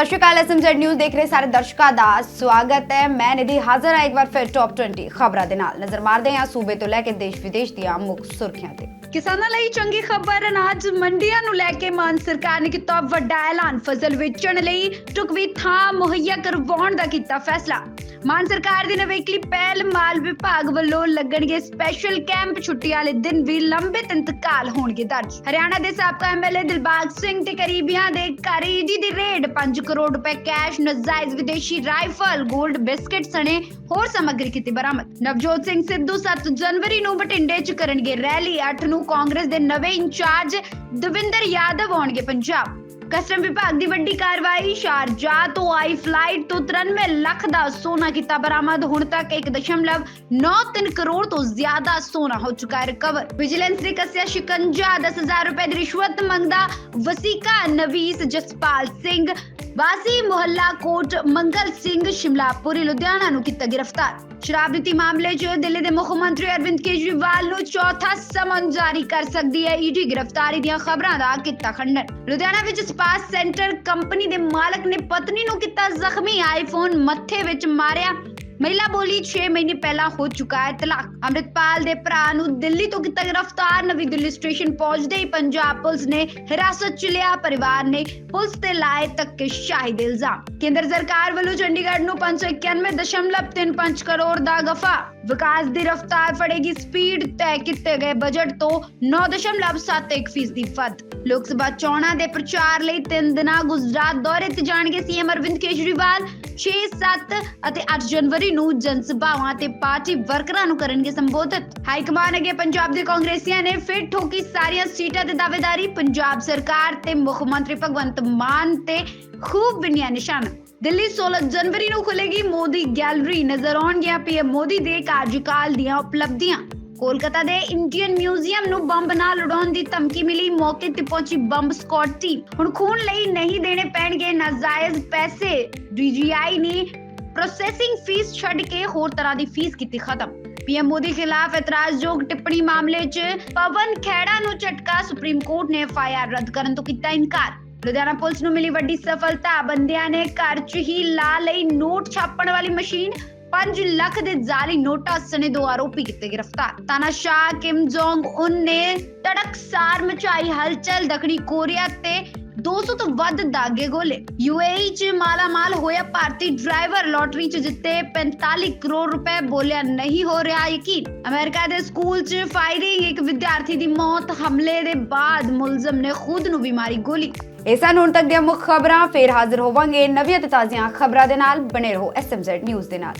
ਸਤਿ ਸ਼੍ਰੀ ਅਕਾਲ SMZ news ਦੇਖ ਰਹੇ ਸਾਰੇ ਦਰਸ਼ਕਾਂ ਦਾ ਸਵਾਗਤ ਹੈ। ਮੈਂ ਨਿਧੀ ਹਾਜ਼ਰ ਹਾਂ ਇੱਕ ਵਾਰ ਫਿਰ ਟੌਪ 20 ਖਬਰਾਂ ਦੇ ਨਾਲ। ਨਜ਼ਰ ਮਾਰਦੇ ਹਾਂ ਸੂਬੇ ਤੋਂ ਲੈ ਕੇ ਦੇਸ਼ ਵਿਦੇਸ਼ ਦੀਆਂ ਮੁੱਖ ਸੁਰਖੀਆਂ ਤੇ। ਕਿਸਾਨਾਂ ਲਈ ਚੰਗੀ ਖਬਰ, ਅਨਾਜ ਮੰਡੀਆਂ ਨੂੰ ਲੈ ਕੇ ਮਾਨ ਸਰਕਾਰ ਨੇ ਕੀਤਾ ਵੱਡਾ ਐਲਾਨ। ਫਸਲ ਵੇਚਣ ਲਈ ਟੁਕਵੀ ਥਾਂ ਮੁਹੱਈਆ ਕਰਵਾਉਣ ਦਾ ਕੀਤਾ ਫੈਸਲਾ। ਮਾਨ ਸਰਕਾਰ ਦੀ ਨਵੇਕਲੀ ਪਹਿਲ ਮਾਲ ਵਿਭਾਗ ਵੱਲੋਂ ਲੱਗਣਗੇ ਸਪੈਸ਼ਲ ਕੈਂਪ ਛੁੱਟੀ ਵਾਲੇ ਦਿਨ ਵੀ ਲੰਬਿਤ ਇੰਤਕਾਲ ਹੋਣਗੇ ਦਰਜ। ਹਰਿਆਣਾ ਦੇ ਸਾਬਕਾ ਐਮਐਲਏ ਦਿਲਬਾਗ ਸਿੰਘ ਤੇ ਕਰੀਬੀਆਂ ਦੇ ਘਰ ਈਡੀ ਦੀ ਰੇਡ। 5 ਕਰੋੜ ਰੁਪਏ ਕੈਸ਼ ਨਜਾਇਜ਼ ਵਿਦੇਸ਼ੀ ਰਾਈਫਲ 골ਡ ਬਿਸਕਟ ਸਣੇ ਹੋਰ ਸਮੱਗਰੀ ਕੀਤੀ ਬਰਾਮਦ। ਨਵਜੋਤ ਸਿੰਘ ਸਿੱਧੂ 7 ਜਨਵਰੀ ਨੂੰ ਬਠਿੰਡੇ 'ਚ ਕਰਨਗੇ ਰੈਲੀ। 8 ਨੂੰ ਕਾਂਗਰਸ ਦੇ ਨਵੇਂ ਇੰਚਾਰਜ ਦਵਿੰਦਰ ਯਾਦਵ ਆਉਣਗੇ ਪੰਜਾਬ। ਕਸਟਮ ਵਿਭਾਗ ਦੀ ਵੱਡੀ ਕਾਰਵਾਈ, ਸ਼ਾਰਜਾ ਤੋਂ ਆਈ ਫਲਾਈਟ ਤੋਂ 93 ਲੱਖ ਦਾ ਸੋਨਾ ਕੀਤਾ ਬਰਾਮਦ। ਹੁਣ ਤੱਕ 1.93 ਕਰੋੜ ਤੋਂ ਜ਼ਿਆਦਾ ਸੋਨਾ ਹੋ ਚੁੱਕਾ ਹੈ ਰਿਕਵਰ। ਵਿਜੀਲੈਂਸ ਨੇ ਕੱਸਿਆ ਸ਼ਿਕੰਜਾ 10000 ਰੁਪਏ ਦੀ ਰਿਸ਼ਵਤ ਮੰਗਦਾ ਵਸੀਕਾ ਨਵੀਸ ਜਸਪਾਲ ਸਿੰਘ। ਵਾਸੀ ਮੁਹੱਲਾ ਕੋਟ ਮੰਗਲ ਸਿੰਘ ਸ਼ਿਮਲਾਪੁਰੀ, ਲੁਧਿਆਣਾ ਨੂੰ ਕੀਤਾ ਗ੍ਰਿਫਤਾਰ। ਸ਼ਰਾਬ ਨੀਤੀ ਮਾਮਲੇ 'ਚ ਦਿੱਲੀ ਦੇ ਮੁੱਖ ਮੰਤਰੀ ਅਰਵਿੰਦ ਕੇਜਰੀਵਾਲ ਨੂੰ ਚੌਥਾ ਸਮਨ ਜਾਰੀ ਕਰ ਸਕਦੀ ਹੈ ਈਡੀ। ਗ੍ਰਿਫਤਾਰੀ ਦੀਆਂ ਖਬਰਾਂ ਦਾ ਕੀਤਾ ਖੰਡਨ। ਲੁਧਿਆਣਾ ਵਿੱਚ ਸਪਾ ਸੈਂਟਰ ਕੰਪਨੀ ਦੇ ਮਾਲਕ ਨੇ ਪਤਨੀ ਨੂੰ ਕੀਤਾ ਜ਼ਖਮੀ। ਆਈਫੋਨ ਮੱਥੇ ਵਿੱਚ ਮਾਰਿਆ। ਮਹਿਲਾ ਬੋਲੀ 6 ਮਹੀਨੇ ਪਹਿਲਾਂ ਹੋ ਚੁੱਕਾ ਹੈ ਤਲਾਕ। ਅੰਮ੍ਰਿਤਪਾਲ ਦੇ ਭਰਾ ਨੂੰ ਦਿੱਲੀ ਤੋਂ ਕੀਤਾ ਗ੍ਰਿਫਤਾਰ। ਨਵੀਂ ਦਿੱਲੀ ਸਟੇਸ਼ਨ ਪਹੁੰਚਦੇ ਹੀ ਪੰਜਾਬ ਪੁਲਿਸ ਨੇ ਹਿਰਾਸਤ 'ਚ ਲਿਆ ਪਰਿਵਾਰ ਨੇ ਪੁਲਿਸ ਤੇ ਲਾਏ ਤੱਕ ਸ਼ਾਹਿਦ ਦੇ ਇਲਜ਼ਾਮ। ਕੇਂਦਰ ਸਰਕਾਰ ਵੱਲੋਂ ਚੰਡੀਗੜ੍ਹ ਨੂੰ 591.35 ਕਰੋੜ ਦਾ ਗਫਾ। ਵਿਕਾਸ ਦੀ ਰਫ਼ਤਾਰ ਫੜੇਗੀ ਸਪੀਡ ਤੈਅ ਕੀਤੇ ਗਏ ਬਜਟ ਤੋਂ 9.71 ਫੀਸਦੀ ਫਤ ਲੋਕ ਸਭਾ ਚੋਣਾਂ ਦੇ ਪ੍ਰਚਾਰ ਲਈ ਤਿੰਨ ਦਿਨਾਂ ਗੁਜਰਾਤ ਦੌਰੇ ਤੇ ਜਾਣਗੇ ਸੀਐਮ ਅਰਵਿੰਦ ਕੇਜਰੀਵਾਲ। 6 7 ਅਤੇ 8 ਜਨਵਰੀ ਨੂੰ ਜਨ ਤੇ ਪਾਰਟੀ ਵਰਕਰਾਂ ਨੂੰ ਕਰਨਗੇ ਸੰਬੋਧਿਤ। ਹਾਈ ਕਮਾਨ ਅਗੇ ਪੰਜਾਬ ਦੇ ਕਾਂਗਰਸੀਆਂ ਨੇ ਫਿਰ ਠੋਕੀ ਸਾਰੀਆਂ ਸੀਟਾਂ ਤੇ ਦਾਅਵੇਦਾਰੀ। ਪੰਜਾਬ ਸਰਕਾਰ ਤੇ ਮੁੱਖ ਮੰਤਰੀ ਭਗਵੰਤ ਮਾਨ ਤੇ ਖੂਬ ਬਿਨਿਆ ਨਿਸ਼ਾਨਾ। ਦਿੱਲੀ 16 ਜਨਵਰੀ ਨੂੰ ਖੁੱਲੇਗੀ ਮੋਦੀ ਗੈਲਰੀ। ਨਜ਼ਰ ਆਉਣਗੀਆਂ ਪੀਐਮ ਮੋਦੀ ਦੇ ਕਾਰਜਕਾਲ ਦੀਆਂ ਉਪਲਬਧੀਆਂ। ਕੋਲਕਾਤਾ ਦੇ ਇੰਡੀਅਨ ਮਿਊਜ਼ੀਅਮ ਨੂੰ ਬੰਬ ਨਾਲ ਉਡਾਉਣ ਦੀ ਧਮਕੀ ਮਿਲੀ। ਮੌਕੇ ਤੇ ਪਹੁੰਚੀ ਬੰਬ ਸਕਾਡ ਟੀਮ। ਹੁਣ ਖੂਨ ਲਈ ਨਹੀਂ ਦੇਣੇ ਪੈਣਗੇ ਨਾਜਾਇਜ਼ ਪੈਸੇ। ਡੀਜੀਆਈ ਨੇ ਪ੍ਰੋਸੈਸਿੰਗ ਫੀਸ ਛੱਡ ਕੇ ਹੋਰ ਤਰ੍ਹਾਂ ਦੀ ਫੀਸ ਕੀਤੀ ਖਤਮ। ਪੀਐਮ ਮੋਦੀ ਖਿਲਾਫ ਇਤਰਾਜ਼ਯੋਗ ਟਿੱਪਣੀ ਮਾਮਲੇ 'ਚ ਪਵਨ ਖੇੜਾ ਨੂੰ ਝਟਕਾ ਸੁਪਰੀਮ ਕੋਰਟ ਨੇ ਐਫਆਈਆਰ ਰੱਦ ਕਰਨ ਤੋਂ ਕੀਤਾ ਇਨਕਾਰ। ਲੁਧਿਆਣਾ ਪੁਲਿਸ ਨੂੰ ਮਿਲੀ ਵੱਡੀ ਸਫਲਤਾ। ਬੰਦਿਆਂ ਨੇ ਘਰ 'ਚ ਹੀ ਲਾ ਲਈ ਨੋਟ ਛਾਪਣ ਵਾਲੀ ਮਸ਼ੀਨ। 5 ਲੱਖ ਦੇ ਜਾਲੀ ਨੋਟਾਂ ਸਣੇ ਦੋ ਆਰੋਪੀ ਕੀਤੇ ਗ੍ਰਿਫਤਾਰ। ਤਾਨਾਸ਼ਾਹ, ਕਿਮ ਜੋਂਗ ਉਨ ਨੇ ਤੜਕਸਾਰ ਮਚਾਈ ਹਲਚਲ। ਦੱਖਣੀ ਕੋਰੀਆ ਤੇ 200 ਤੋਂ ਵੱਧ ਦਾਗੇ ਗੋਲੇ। ਯੂਏਈ ਚ ਮਾਲਾ ਹੋਇਆ ਭਾਰਤੀ ਡਰਾਈਵਰ। ਲੋਟਰੀ ਚ ਜਿੱਤੇ 45 ਕਰੋੜ ਰੁਪਏ ਬੋਲਿਆ ਨਹੀਂ ਹੋ ਰਿਹਾ ਯਕੀਨ। ਅਮਰੀਕਾ ਦੇ ਸਕੂਲ ਚ ਫਾਇਰਿੰਗ, ਇੱਕ ਵਿਦਿਆਰਥੀ ਦੀ ਮੌਤ, ਹਮਲੇ ਦੇ ਬਾਅਦ ਮੁਲਜ਼ਮ ਨੇ ਖੁਦ ਨੂੰ ਬਿਮਾਰੀ ਗੋਲੀ। ਇਹ ਸਨ ਹੁਣ ਤੱਕ ਦੀਆਂ ਮੁੱਖ ਖਬਰਾਂ। ਫੇਰ ਹਾਜ਼ਰ ਹੋਵਾਂਗੇ ਨਵੀਆਂ ਤੇ ਤਾਜ਼ੀਆਂ ਖਬਰਾਂ ਦੇ ਨਾਲ। ਬਣੇ ਰਹੋ ਐਸਐਮਜ਼ੈਡ ਨਿਊਜ਼ ਦੇ ਨਾਲ।